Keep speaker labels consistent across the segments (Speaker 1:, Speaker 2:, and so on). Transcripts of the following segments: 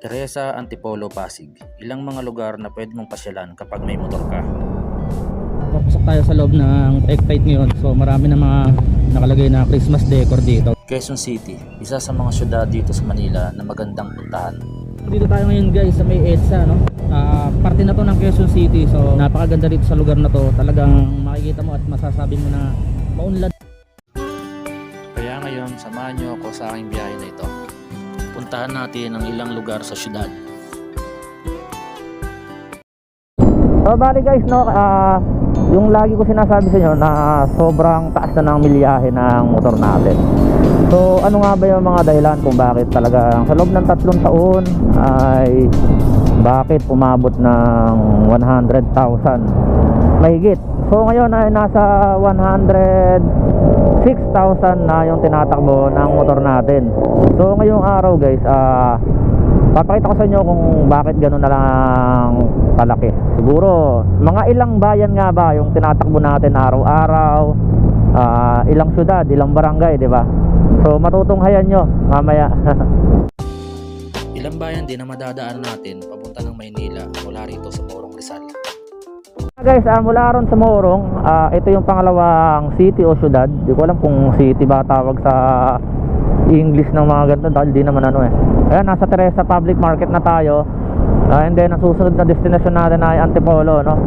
Speaker 1: Teresa Antipolo Pasig. Ilang mga lugar na pwede mong pasyalan kapag may motor ka.
Speaker 2: Papasok tayo sa loob ng Egg ngayon. So marami na mga nakalagay na Christmas decor dito.
Speaker 1: Quezon City, isa sa mga syudad dito sa Manila na magandang puntahan.
Speaker 2: Dito tayo ngayon guys sa may EDSA no. Ah, parte na to ng Quezon City. So napakaganda dito sa lugar na to. Talagang makikita mo at masasabi mo na maunlad.
Speaker 1: Kaya ngayon, samahan niyo ako sa aking biyahe na ito. Puntahan natin ang ilang lugar sa syudad.
Speaker 2: So bali guys no, ah, yung lagi ko sinasabi sa inyo na sobrang taas na ng milyahe ng motor natin. So ano nga ba yung mga dahilan kung bakit talaga sa loob ng tatlong taon ay bakit umabot ng 100,000 mahigit. So ngayon ay nasa 106,000 na yung tinatakbo ng motor natin. So ngayong araw guys, ah papakita ko sa inyo kung bakit gano'n na lang kalaki. Siguro mga ilang bayan nga ba yung tinatakbo natin araw-araw, ah, ilang syudad, ilang barangay, 'di ba? So matutunghayan nyo mamaya.
Speaker 1: Ilang bayan din na madadaan natin papunta ng Maynila mula rito sa Morong Rizal.
Speaker 2: Guys, ah, mula ron sa Morong, ah, ito yung pangalawang city o syudad. Di ko alam kung city ba tawag sa English ng mga ganito dahil di naman ano eh. Ayan, nasa Teresa Public Market na tayo. Ah, and then, ang susunod na destination natin ay Antipolo, no?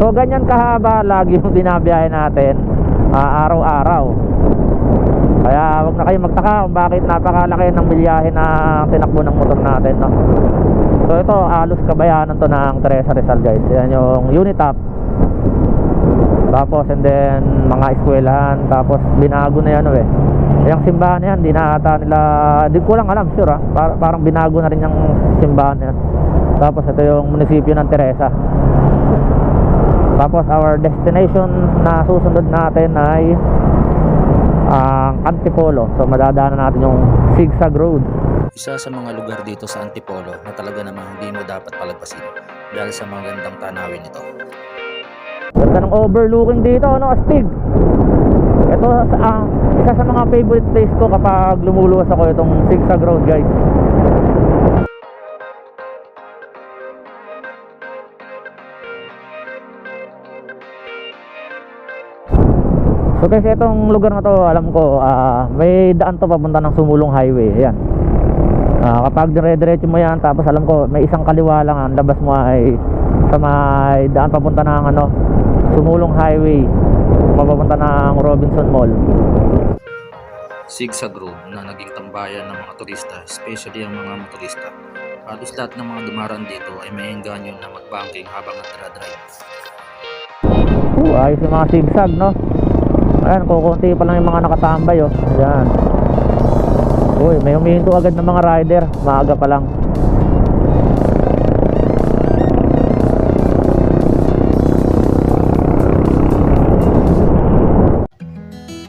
Speaker 2: So, ganyan kahaba lagi yung binabiyahe natin ah, araw-araw. Kaya wag na kayo magtaka kung bakit napakalaki ng milyahe na tinakbo ng motor natin, no? So, ito, alos kabayanan to ng Teresa Rizal, guys. Yan yung Unitap. Tapos, and then, mga eskwelahan. Tapos, binago na yan, ano eh. Yung simbahan yan, di nila, di ko lang alam, sure ah. Par- parang binago na rin yung simbahan na yan. Tapos, ito yung munisipyo ng Teresa. Tapos, our destination na susunod natin ay ang Antipolo. So, madadaanan natin yung Zigzag Road.
Speaker 1: Isa sa mga lugar dito sa Antipolo na talaga namang hindi mo dapat palagpasin dahil sa magandang tanawin nito.
Speaker 2: Ganda ng overlooking dito, no, Astig. Ito sa ah, isa sa mga favorite place ko kapag lumuluwas ako itong Zigzag Road, guys. So guys, itong lugar na to, alam ko, ah, may daan to papunta ng Sumulong Highway. Ayan. Ah, kapag dire-diretso mo yan, tapos alam ko, may isang kaliwa lang ang labas mo ay sa may daan papunta ng ano, Sumulong Highway, papunta ng Robinson Mall.
Speaker 1: Zigzag Road na naging tambayan ng mga turista, especially ang mga motorista. Halos lahat ng mga dumaraan dito ay may engganyo na mag-banking habang nagdra-drive.
Speaker 2: Uh, ayos yung mga zigzag, no? Ayan, kukunti pa lang yung mga nakatambay, oh. Ayan. Uy, may humihinto agad ng mga rider. Maaga pa lang.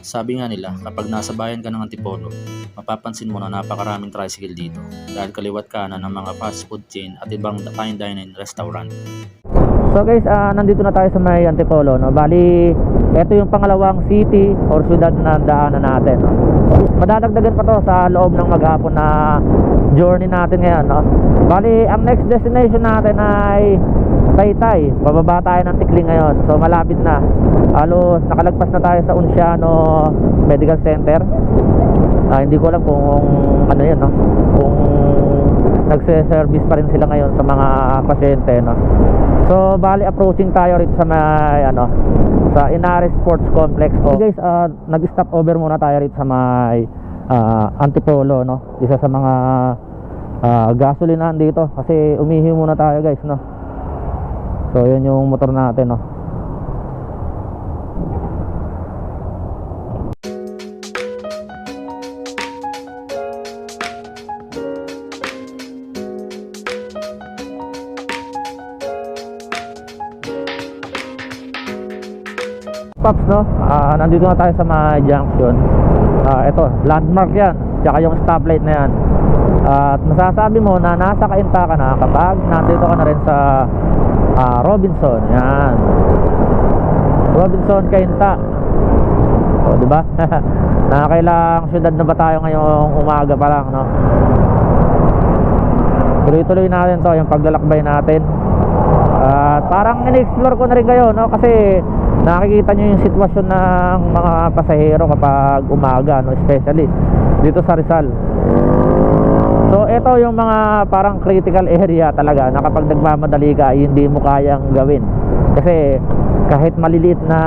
Speaker 1: Sabi nga nila, kapag nasa bayan ka ng Antipolo, mapapansin mo na napakaraming tricycle dito dahil kaliwat kanan ng mga fast food chain at ibang fine dining restaurant.
Speaker 2: So guys, ah, nandito na tayo sa may Antipolo, no? Bali, ito yung pangalawang city or syudad na daanan natin, no? Madadagdagan pa to sa loob ng maghapon na journey natin ngayon, no? Bali, ang next destination natin ay Taytay. Bababa tayo ng Tikling ngayon. So malapit na. Halos nakalagpas na tayo sa Unciano Medical Center. Ah, hindi ko alam kung ano 'yun, no? Kung nagse-service pa rin sila ngayon sa mga pasyente, no? So, bali approaching tayo rito sa may ano, sa Inares Sports Complex. So, guys, ah, nag-stop over muna tayo rito sa may ah, Antipolo, no? Isa sa mga uh, gasolinahan dito kasi umihi muna tayo, guys, no? So, yun yung motor natin, no? Pops, no? Ah, nandito na tayo sa mga junction. Ah, ito, landmark yan. Tsaka yung stoplight na yan. at masasabi mo na nasa kainta ka na kapag nandito ka na rin sa ah, Robinson. Yan. Robinson Kainta. O, di ba? Nakakailang syudad na ba tayo ngayong umaga pa lang, no? tuloy-tuloy natin to yung paglalakbay natin at parang in-explore ko na rin kayo no kasi nakikita nyo yung sitwasyon ng mga pasahero kapag umaga no? Especially dito sa Rizal. So ito yung mga parang critical area talaga na kapag nagmamadali ka hindi mo kayang gawin. Kasi kahit maliliit na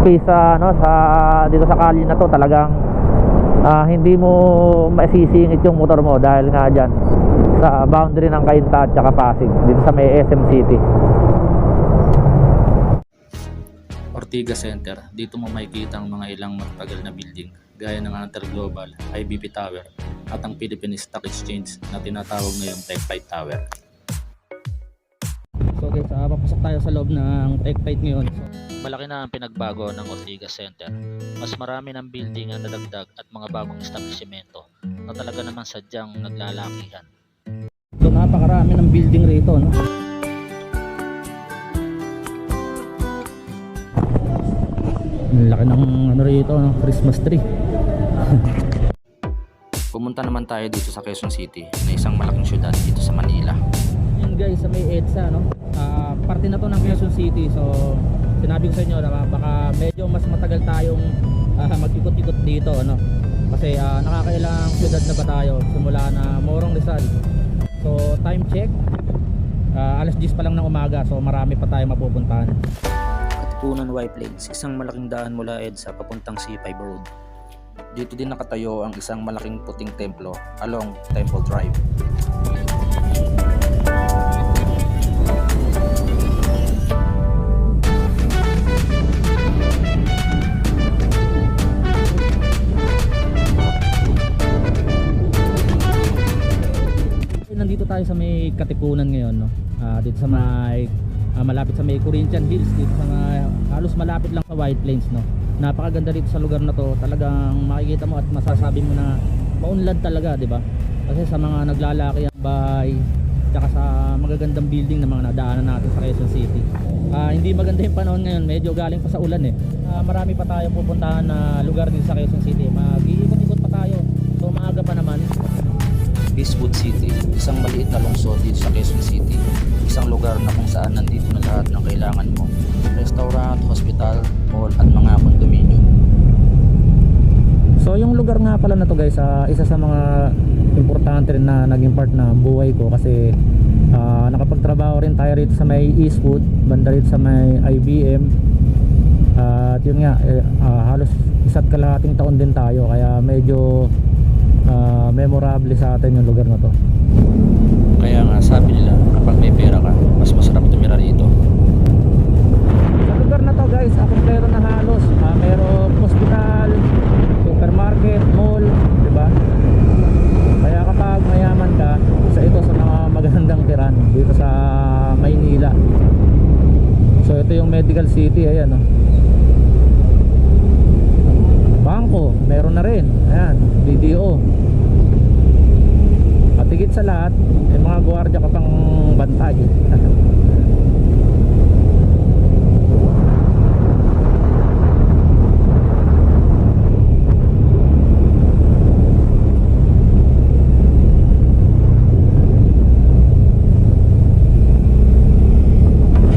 Speaker 2: space sa no sa dito sa kalye na to talagang ah, hindi mo masisingit yung motor mo dahil nga dyan sa boundary ng Cainta at Pasig dito sa may SM City
Speaker 1: Ortiga Center, dito mo makikita ang mga ilang matatagal na building gaya ng Hunter Global, IBP Tower at ang Philippine Stock Exchange na tinatawag ngayong Tech Fight Tower.
Speaker 2: So guys, uh, papasok tayo sa loob ng Tech Fight ngayon
Speaker 1: Malaki na ang pinagbago ng Ortiga Center. Mas marami ng building ang nadagdag at mga bagong establishmento na talaga naman sadyang naglalakihan.
Speaker 2: So napakarami ng building rito no? Ang laki ng ano rito, no? Christmas tree
Speaker 1: Pumunta naman tayo dito sa Quezon City na isang malaking syudad dito sa Manila.
Speaker 2: Yun guys, sa may EDSA, no? Ah, parte na to ng Quezon City. So, sinabi ko sa inyo na baka medyo mas matagal tayong ah, mag-ikot-ikot dito, ano? Kasi ah, nakakailang syudad na ba tayo simula na Morong Rizal. So, time check. Ah, alas 10 pa lang ng umaga, so marami pa tayo mapupuntahan.
Speaker 1: Katipunan Y Plains, isang malaking daan mula EDSA papuntang C5 Road. Dito din nakatayo ang isang malaking puting templo along Temple Drive.
Speaker 2: Nandito tayo sa may Katipunan ngayon, no? Ah, dito sa may ah, malapit sa may Corinthian Hills, dito sa may, halos malapit lang sa White Plains, no? Napakaganda dito sa lugar na to. Talagang makikita mo at masasabi mo na maunlad talaga, 'di ba? Kasi sa mga naglalaki ang bahay, tsaka sa magagandang building na mga nadaanan natin sa Quezon City. Ah, hindi maganda yung panahon ngayon, medyo galing pa sa ulan eh. Ah, marami pa tayong pupuntahan na lugar dito sa Quezon City. Mag-iikot-ikot pa tayo. So maaga pa naman.
Speaker 1: Eastwood City, isang maliit na lungsod dito sa Quezon City. Saan nandito na lahat ng kailangan mo. Restaurant, hospital, mall at mga condominium.
Speaker 2: So yung lugar nga pala na to guys, ah, isa sa mga importante rin na naging part na buhay ko kasi ah, nakapagtrabaho rin tayo rito sa may Eastwood, banda rito sa may IBM. Ah, at yun nga, eh, ah, halos isa't kalahating taon din tayo kaya medyo ah, memorable sa atin yung lugar na to.
Speaker 1: Kaya nga sabi nila, kapag may pera ka, tumira rito.
Speaker 2: Sa lugar na to guys, meron na halos. Ah, merong hospital, supermarket, mall, di ba? Kaya kapag mayaman ka, sa ito sa mga magandang tiran dito sa Maynila. So ito yung medical city, ayan oh. Bangko, meron na rin. Ayan, BDO. At higit sa lahat, may mga gwardiya ka pang bantay.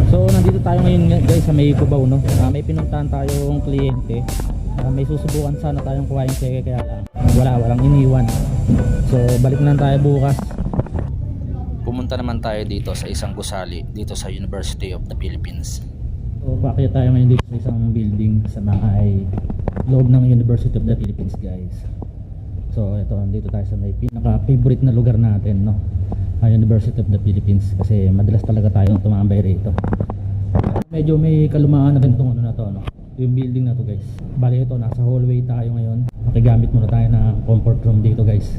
Speaker 2: So nandito tayo ngayon nga- guys sa may Cubao no. Ah, may pinuntahan tayong kliyente. Ah, may susubukan sana tayong kuhain cheque kaya lang wala walang iniwan. So balik na tayo bukas.
Speaker 1: Pumunta naman tayo dito sa isang gusali dito sa University of the Philippines.
Speaker 2: So paakyat tayo ngayon dito sa isang building sa may loob ng University of the Philippines guys. So ito dito tayo sa may pinaka favorite na lugar natin no. Ang University of the Philippines kasi madalas talaga tayong tumambay rito. Medyo may kalumaan na rin itong ano na to no. Yung building na to guys. Bali ito nasa hallway tayo ngayon. Makigamit muna tayo ng comfort room dito guys.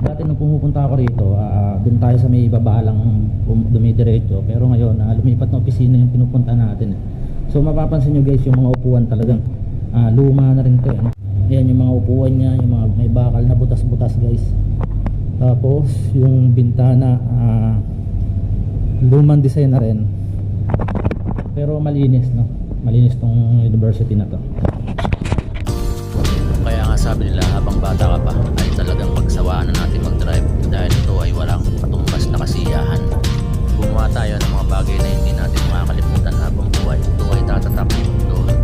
Speaker 2: Dati nung pumupunta ako rito, ah, dun tayo sa may baba lang um, dumidiretso. Pero ngayon, ah, lumipat na opisina yung pinupunta natin. eh. So mapapansin nyo guys, yung mga upuan talagang ah, luma na rin to. Eh, no? Ayan yung mga upuan niya, yung mga may bakal na butas-butas guys. Tapos yung bintana, ah, lumang design na rin. Pero malinis, no? Malinis tong university na to.
Speaker 1: Kaya nga sabi nila habang bata ka pa ay talagang pagsawaan na natin mag-drive dahil ito ay walang katumbas na kasiyahan. Gumawa tayo ng mga bagay na hindi natin makakalimutan habang buhay. Ito ay tatatak. Ito